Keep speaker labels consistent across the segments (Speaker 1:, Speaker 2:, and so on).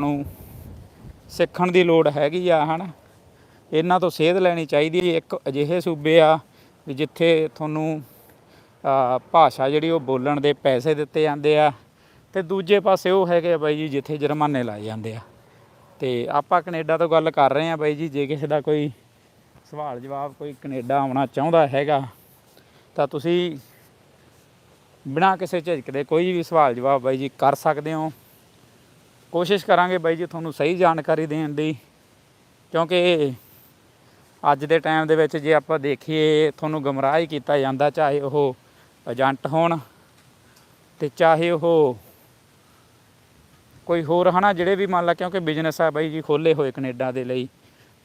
Speaker 1: ਨੂੰ ਸਿੱਖਣ ਦੀ ਲੋੜ ਹੈਗੀ ਆ, ਹਨਾ? ਇਹਨਾਂ ਤੋਂ ਸੇਧ ਲੈਣੀ ਚਾਹੀਦੀ ਹੈ। ਇੱਕ ਅਜਿਹੇ ਸੂਬੇ ਆ ਵੀ ਜਿੱਥੇ ਤੁਹਾਨੂੰ ਭਾਸ਼ਾ ਜਿਹੜੀ ਉਹ ਬੋਲਣ ਦੇ ਪੈਸੇ ਦਿੱਤੇ ਜਾਂਦੇ ਆ ਤੇ ਦੂਜੇ ਪਾਸੇ ਉਹ ਹੈਗੇ ਆ ਬਾਈ ਜੀ ਜਿੱਥੇ ਜੁਰਮਾਨੇ ਲਾਏ ਜਾਂਦੇ ਆ। ਤੇ ਆਪਾਂ ਕੈਨੇਡਾ ਤੋਂ ਗੱਲ ਕਰ ਰਹੇ ਆ ਬਾਈ ਜੀ। ਜੇ ਕਿਸੇ ਦਾ ਕੋਈ ਸਵਾਲ ਜਵਾਬ ਕੋਈ ਕੈਨੇਡਾ ਆਉਣਾ ਚਾਹੁੰਦਾ ਹੈਗਾ ਤਾਂ ਤੁਸੀਂ ਬਿਨਾਂ ਕਿਸੇ ਝਿਜਕ ਦੇ ਕੋਈ ਵੀ ਸਵਾਲ ਜਵਾਬ ਬਾਈ ਜੀ ਕਰ ਸਕਦੇ ਹੋ। ਕੋਸ਼ਿਸ਼ ਕਰਾਂਗੇ ਬਾਈ ਜੀ ਤੁਹਾਨੂੰ ਸਹੀ ਜਾਣਕਾਰੀ ਦੇਣ ਦੀ, ਕਿਉਂਕਿ ਅੱਜ ਦੇ ਟਾਈਮ ਦੇ ਵਿੱਚ ਜੇ ਆਪਾਂ ਦੇਖੀਏ, ਤੁਹਾਨੂੰ ਗਮਰਾਹ ਹੀ ਕੀਤਾ ਜਾਂਦਾ, ਚਾਹੇ ਉਹ ਏਜੰਟ ਹੋਣ ਤੇ ਚਾਹੇ ਉਹ ਕੋਈ ਹੋਰ ਹਨਾ, ਜਿਹੜੇ ਵੀ ਮੰਨ ਲਾ, ਕਿਉਂਕਿ ਬਿਜ਼ਨਸ ਆ ਬਾਈ ਜੀ ਖੋਲੇ ਹੋਏ ਕੈਨੇਡਾ ਦੇ ਲਈ,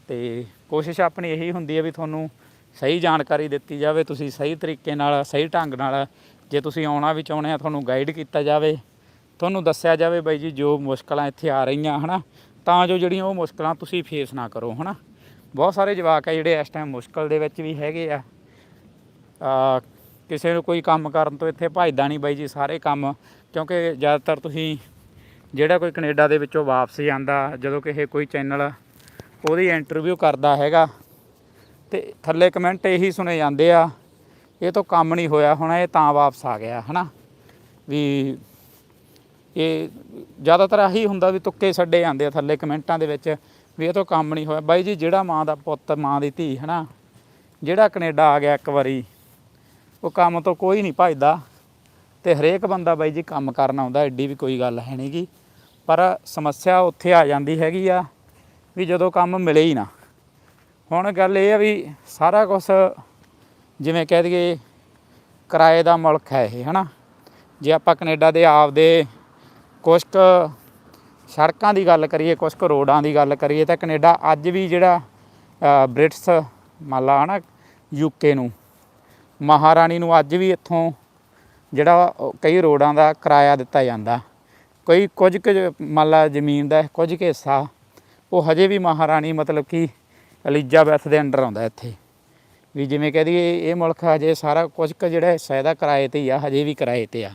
Speaker 1: ਤੇ ਕੋਸ਼ਿਸ਼ ਆਪਣੀ ਇਹੀ ਹੁੰਦੀ ਹੈ ਵੀ ਤੁਹਾਨੂੰ ਸਹੀ ਜਾਣਕਾਰੀ ਦਿੱਤੀ ਜਾਵੇ, ਤੁਸੀਂ ਸਹੀ ਤਰੀਕੇ ਨਾਲ, ਸਹੀ ਢੰਗ ਨਾਲ, ਜੇ ਤੁਸੀਂ ਆਉਣਾ ਵੀ ਚਾਹੁੰਦੇ ਆ, ਤੁਹਾਨੂੰ ਗਾਈਡ ਕੀਤਾ ਜਾਵੇ। ਤੁਹਾਨੂੰ ਦੱਸਿਆ ਜਾਵੇ ਬਾਈ ਜੀ, ਜੋ ਮੁਸ਼ਕਲਾਂ ਇੱਥੇ ਆ ਰਹੀਆਂ, ਹਨਾ, ਤਾਂ ਜੋ ਜਿਹੜੀਆਂ ਉਹ ਮੁਸ਼ਕਲਾਂ ਤੁਸੀਂ ਫੇਸ ਨਾ ਕਰੋ, ਹਨਾ। ਬਹੁਤ ਸਾਰੇ ਜਵਾਕ ਆ ਜਿਹੜੇ ਇਸ ਟਾਈਮ ਮੁਸ਼ਕਲ ਦੇ ਵਿੱਚ ਵੀ ਹੈਗੇ ਆ। ਆ, ਕਿਸੇ ਨੂੰ ਕੋਈ ਕੰਮ ਕਰਨ ਤੋਂ ਇੱਥੇ ਭਜਦਾ ਨਹੀਂ ਬਾਈ ਜੀ, ਸਾਰੇ ਕੰਮ, ਕਿਉਂਕਿ ਜ਼ਿਆਦਾਤਰ ਤੁਸੀਂ ਜਿਹੜਾ ਕੋਈ ਕੈਨੇਡਾ ਦੇ ਵਿੱਚੋਂ ਵਾਪਸ ਜਾਂਦਾ ਜਦੋਂ ਕਿਸੇ ਕੋਈ ਚੈਨਲ ਉਹਦੀ ਇੰਟਰਵਿਊ ਕਰਦਾ ਹੈਗਾ, ਤੇ ਥੱਲੇ ਕਮੈਂਟ ਇਹੀ ਸੁਣੇ ਜਾਂਦੇ ਆ, ਇਹ ਤੋਂ ਕੰਮ ਨਹੀਂ ਹੋਇਆ, ਹੁਣ ਇਹ ਤਾਂ ਵਾਪਸ ਆ ਗਿਆ, ਹਨਾ। ਵੀ ਇਹ ਜ਼ਿਆਦਾਤਰ ਆਹੀ ਹੁੰਦਾ ਵੀ ਤੁੱਕੇ ਛੱਡੇ ਜਾਂਦੇ ਆ ਥੱਲੇ ਕਮੈਂਟਾਂ ਦੇ ਵਿੱਚ ਵੀ ਇਹ ਤੋਂ ਕੰਮ ਨਹੀਂ ਹੋਇਆ। ਬਾਈ ਜੀ, ਜਿਹੜਾ ਮਾਂ ਦਾ ਪੁੱਤ, ਮਾਂ ਦੀ ਧੀ, ਹਨਾ? ਜਿਹੜਾ ਕੈਨੇਡਾ ਆ ਗਿਆ ਇੱਕ ਵਾਰੀ, ਉਹ ਕੰਮ ਤੋਂ ਕੋਈ ਨਹੀਂ ਭਜਦਾ। ਤੇ ਹਰੇਕ ਬੰਦਾ ਬਾਈ ਜੀ ਕੰਮ ਕਰਨ ਆਉਂਦਾ, ਐਡੀ ਵੀ ਕੋਈ ਗੱਲ ਹੈ ਨਹੀਂਗੀ ਪਰ ਸਮੱਸਿਆ ਉੱਥੇ ਆ ਜਾਂਦੀ ਹੈਗੀ ਆ ਵੀ ਜਦੋਂ ਕੰਮ ਮਿਲੇ ਹੀ ਨਾ। ਹੁਣ ਗੱਲ ਇਹ ਆ ਵੀ ਸਾਰਾ ਕੁਝ ਜਿਵੇਂ ਕਹਿ ਦਈਏ ਕਿਰਾਏ ਦਾ ਮੁਲਕ ਹੈ ਇਹ, ਹਨਾ? ਜੇ ਆਪਾਂ ਕੈਨੇਡਾ ਦੇ ਆਪਦੇ ਕੁਛ ਕੁ ਸੜਕਾਂ ਦੀ ਗੱਲ ਕਰੀਏ ਕੁਛ ਕੁ ਰੋਡਾਂ ਦੀ ਗੱਲ ਕਰੀਏ ਤਾਂ ਕੈਨੇਡਾ ਅੱਜ ਵੀ ਜਿਹੜਾ ਅ, ਬ੍ਰਿਟਸ ਮੰਨ ਲਾ ਹਨਾ ਯੂਕੇ ਨੂੰ ਮਹਾਰਾਣੀ ਨੂੰ ਅੱਜ ਵੀ ਇੱਥੋਂ ਜਿਹੜਾ ਉਹ ਕਈ ਰੋਡਾਂ ਦਾ ਕਿਰਾਇਆ ਦਿੱਤਾ ਜਾਂਦਾ। ਕੋਈ ਕੁਝ ਕੁ ਜ- ਮੰਨ ਲਾ ਜ਼ਮੀਨ ਦਾ ਕੁਝ ਕੁ ਹਿੱਸਾ ਉਹ ਹਜੇ ਵੀ ਮਹਾਰਾਣੀ ਮਤਲਬ ਕਿ ਐਲਿਜ਼ਾਬੈਥ ਦੇ ਅੰਡਰ ਆਉਂਦਾ ਇੱਥੇ। ਵੀ ਜਿਵੇਂ ਕਹਿ ਦਈਏ ਇਹ ਮੁਲਕ ਹਜੇ ਸਾਰਾ ਕੁਝ ਕੁ ਜਿਹੜਾ ਹਿੱਸਾ ਇਹਦਾ ਕਿਰਾਏ ਤੇ ਹੀ ਆ ਹਜੇ ਵੀ ਕਿਰਾਏ ਤੇ ਆ।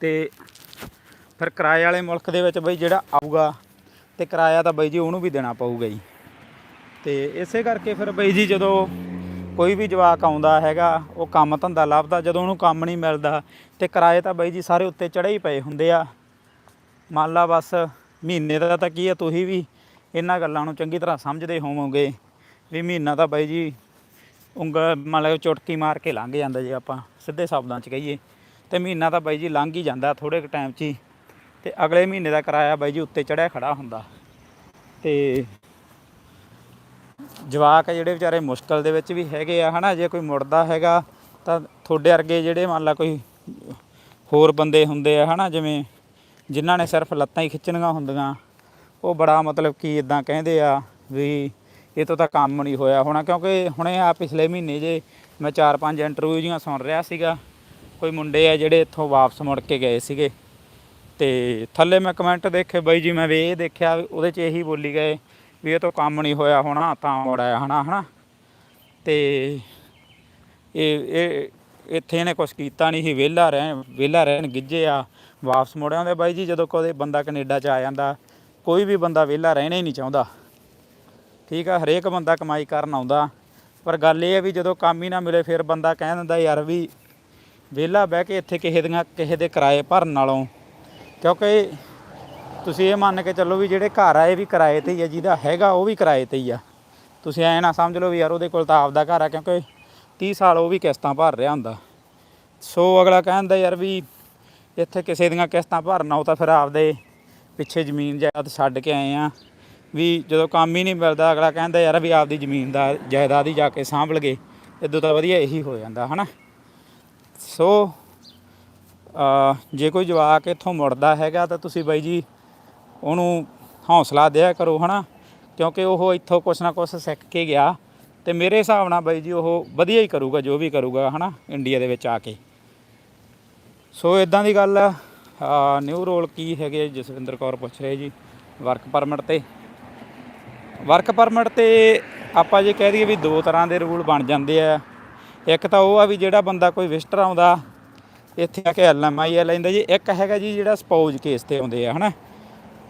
Speaker 1: ਤੇ ਫਿਰ ਕਿਰਾਏ ਵਾਲੇ ਮੁਲਕ ਦੇ ਵਿੱਚ ਬਈ ਜਿਹੜਾ ਆਊਗਾ ਤੇ ਕਿਰਾਇਆ ਤਾਂ ਬਈ ਜੀ ਉਹਨੂੰ ਵੀ ਦੇਣਾ ਪਊਗਾ ਜੀ। ਤੇ ਇਸੇ ਕਰਕੇ ਫਿਰ ਬਈ ਜੀ ਜਦੋਂ ਕੋਈ ਵੀ ਜਵਾਕ ਆਉਂਦਾ ਹੈਗਾ, ਉਹ ਕੰਮ ਧੰਦਾ ਲੱਭਦਾ, ਜਦੋਂ ਉਹਨੂੰ ਕੰਮ ਨਹੀਂ ਮਿਲਦਾ ਤੇ ਕਿਰਾਏ ਤਾਂ ਬਈ ਜੀ ਸਾਰੇ ਉੱਤੇ ਚੜੇ ਹੀ ਪਏ ਹੁੰਦੇ ਆ। ਮੰਨ ਲਾ ਬਸ ਮਹੀਨੇ ਦਾ ਤਾਂ ਕੀ ਆ, ਤੁਸੀਂ ਵੀ ਇਹਨਾਂ ਗੱਲਾਂ ਨੂੰ ਚੰਗੀ ਤਰ੍ਹਾਂ ਸਮਝਦੇ ਹੋਵੋਗੇ ਵੀ ਮਹੀਨਾ ਤਾਂ ਬਾਈ ਜੀ ਉਂਗਲ ਮਤਲਬ ਚੁਟਕੀ ਮਾਰ ਕੇ ਲੰਘ ਜਾਂਦਾ ਜੇ ਆਪਾਂ, ਸਿੱਧੇ ਸ਼ਬਦਾਂ 'ਚ ਕਹੀਏ। ਤੇ ਮਹੀਨਾ ਤਾਂ ਬਾਈ ਜੀ ਲੰਘ ਹੀ ਜਾਂਦਾ ਥੋੜੇ ਕੁ ਟਾਈਮ 'ਚ ਹੀ। ਤੇ ਅਗਲੇ ਮਹੀਨੇ ਦਾ ਕਿਰਾਇਆ ਬਾਈ ਜੀ ਉੱਤੇ ਚੜਿਆ ਖੜਾ ਹੁੰਦਾ। ਤੇ ਜਵਾਕ ਜਿਹੜੇ ਵਿਚਾਰੇ ਮੁਸ਼ਕਲ ਦੇ ਵਿੱਚ ਵੀ ਹੈਗੇ ਆ, ਹਨਾ, ਜੇ ਕੋਈ ਮੁੜਦਾ ਹੈਗਾ ਤਾਂ ਤੁਹਾਡੇ ਵਰਗੇ ਜਿਹੜੇ ਮੰਨ ਲਾ ਕੋਈ ਹੋਰ ਬੰਦੇ ਹੁੰਦੇ ਆ, ਹਨਾ, ਜਿਵੇਂ ਜਿਨ੍ਹਾਂ ਨੇ ਸਿਰਫ ਲੱਤਾਂ ਹੀ ਖਿੱਚਣੀਆਂ ਹੁੰਦੀਆਂ, ਉਹ ਬੜਾ ਮਤਲਬ ਕੀ ਇਦਾਂ ਕਹਿੰਦੇ ਆ ਵੀ ਇਹ ਤੋਂ ਤਾਂ ਕੰਮ ਨਹੀਂ ਹੋਇਆ ਹੋਣਾ, ਕਿਉਂਕਿ ਹੁਣੇ ਆ ਪਿਛਲੇ ਮਹੀਨੇ ਜੇ ਮੈਂ ਚਾਰ ਪੰਜ ਇੰਟਰਵਿਊ ਜੀਆਂ ਸੁਣ ਰਿਹਾ ਸੀਗਾ, ਕੋਈ ਮੁੰਡੇ ਆ ਜਿਹੜੇ ਇੱਥੋਂ ਵਾਪਸ ਮੁੜ ਕੇ ਗਏ ਸੀਗੇ। ਤੇ ਥੱਲੇ ਮੈਂ ਕਮੈਂਟ ਦੇਖੇ, ਬਾਈ ਜੀ ਮੈਂ ਵੀ ਇਹ ਦੇਖਿਆ ਵੀ ਉਹਦੇ 'ਚ ਇਹੀ ਬੋਲੀ ਗਏ ਵੀ ਇਹ ਤੋਂ ਕੰਮ ਨਹੀਂ ਹੋਇਆ ਹੋਣਾ, ਤਾਂ ਮੁੜ ਆਇਆ ਹਨਾ ਹਨਾ। ਤੇ ਇਹ ਇਹ, ਇੱਥੇ ਇਹਨੇ ਕੁਝ ਕੀਤਾ ਨਹੀਂ ਸੀ, ਵਿਹਲਾ ਰਹਿਣ ਵਿਹਲਾ ਰਹਿਣ ਗਿੱਜੇ ਆ, ਵਾਪਸ ਮੁੜ ਆਉਂਦੇ। ਬਾਈ ਜੀ, ਜਦੋਂ ਕਦੇ ਬੰਦਾ ਕੈਨੇਡਾ 'ਚ ਆ ਜਾਂਦਾ, ਕੋਈ ਵੀ ਬੰਦਾ ਵਿਹਲਾ ਰਹਿਣਾ ਹੀ ਨਹੀਂ ਚਾਹੁੰਦਾ। ਠੀਕ ਆ, ਹਰੇਕ ਬੰਦਾ ਕਮਾਈ ਕਰਨ ਆਉਂਦਾ। ਪਰ ਗੱਲ ਇਹ ਹੈ ਵੀ ਜਦੋਂ ਕੰਮ ਹੀ ਨਾ ਮਿਲੇ, ਫਿਰ ਬੰਦਾ ਕਹਿ ਦਿੰਦਾ, ਯਾਰ ਵੀ ਵਿਹਲਾ ਬਹਿ ਕੇ ਇੱਥੇ ਕਿਸੇ ਦੀਆਂ, ਕਿਸੇ ਦੇ ਕਿਰਾਏ ਭਰਨ ਨਾਲੋਂ ਕਿਉਂਕਿ ਤੁਸੀਂ ਇਹ ਮੰਨ ਕੇ ਚੱਲੋ ਵੀ ਜਿਹੜੇ ਘਰ ਆ, ਇਹ ਵੀ ਕਿਰਾਏ ਤੇ ਹੀ ਆ, ਜਿਹਦਾ ਹੈਗਾ ਉਹ ਵੀ ਕਿਰਾਏ ਤੇ ਹੀ ਆ। ਤੁਸੀਂ ਐ ਨਾ ਸਮਝ ਲਓ ਵੀ ਯਾਰ ਉਹਦੇ ਕੋਲ ਤਾਂ ਆਪਦਾ ਘਰ ਆ, ਕਿਉਂਕਿ 30 ਸਾਲ ਉਹ ਵੀ ਕਿਸ਼ਤਾਂ ਭਰ ਰਿਹਾ ਹੁੰਦਾ। ਸੋ ਅਗਲਾ ਕਹਿੰਦਾ ਯਾਰ ਵੀ ਇੱਥੇ ਕਿਸੇ ਦੀਆਂ ਕਿਸ਼ਤਾਂ ਭਰਨਾ, ਉਹ ਤਾਂ ਫਿਰ ਆਪਦੇ ਪਿੱਛੇ ਜ਼ਮੀਨ ਜਾਇਦਾਦ ਛੱਡ ਕੇ ਆਏ ਆ। ਵੀ ਜਦੋਂ ਕੰਮ ਹੀ ਨਹੀਂ ਮਿਲਦਾ, ਅਗਲਾ ਕਹਿੰਦਾ ਯਾਰ ਵੀ ਆਪਦੀ ਜ਼ਮੀਨ ਦਾ ਜਾਇਦਾਦ ਹੀ ਜਾ ਕੇ ਸਾਂਭ ਲਗੇ। ਇਦੋਂ ਤਾਂ ਵਧੀਆ ਇਹੀ ਹੋ ਜਾਂਦਾ, ਹਨਾ? ਸੋ ਜੇ ਕੋਈ ਜਵਾਕ ਇੱਥੋਂ ਮੁੜਦਾ ਹੈਗਾ ਤਾਂ ਤੁਸੀਂ ਬਾਈ ਜੀ ਉਹਨੂੰ ਹੌਸਲਾ ਦਿਆ ਕਰੋ, ਹਨਾ? ਕਿਉਂਕਿ ਉਹ ਇੱਥੋਂ ਕੁਛ ਨਾ ਕੁਛ ਸਿੱਖ ਕੇ ਗਿਆ ਤੇ ਮੇਰੇ ਹਿਸਾਬ ਨਾਲ ਬਾਈ ਜੀ ਉਹ ਵਧੀਆ ਹੀ ਕਰੂਗਾ, ਜੋ ਵੀ ਕਰੂਗਾ, ਹਨਾ, ਇੰਡੀਆ ਦੇ ਵਿੱਚ ਆ ਕੇ। ਸੋ ਇਦਾਂ ਦੀ ਗੱਲ ਨਿਊ ਰੋਲ ਕੀ ਹੈਗੇ, ਜਸਵਿੰਦਰ ਕੌਰ ਪੁੱਛ ਰਹੇ ਜੀ ਵਰਕ ਪਰਮਿਟ ਤੇ। ਵਰਕ ਪਰਮਿਟ ਤੇ ਆਪਾਂ ਜੇ ਕਹਿ ਦਈਏ ਵੀ ਦੋ ਤਰ੍ਹਾਂ ਦੇ ਰੂਲ ਬਣ ਜਾਂਦੇ ਆ। ਇੱਕ ਤਾਂ ਉਹ ਆ ਵੀ ਜਿਹੜਾ ਬੰਦਾ ਕੋਈ ਵਿਜ਼ਟਰ ਆਉਂਦਾ ਇੱਥੇ ਆ ਕੇ ਐਲਐਮਆਈ ਲੈਂਦਾ ਜੀ। ਇੱਕ ਹੈਗਾ ਜੀ ਜਿਹੜਾ ਸਪੋਜ਼ ਕੇਸ ਤੇ ਆਉਂਦੇ ਆ, ਹਨਾ?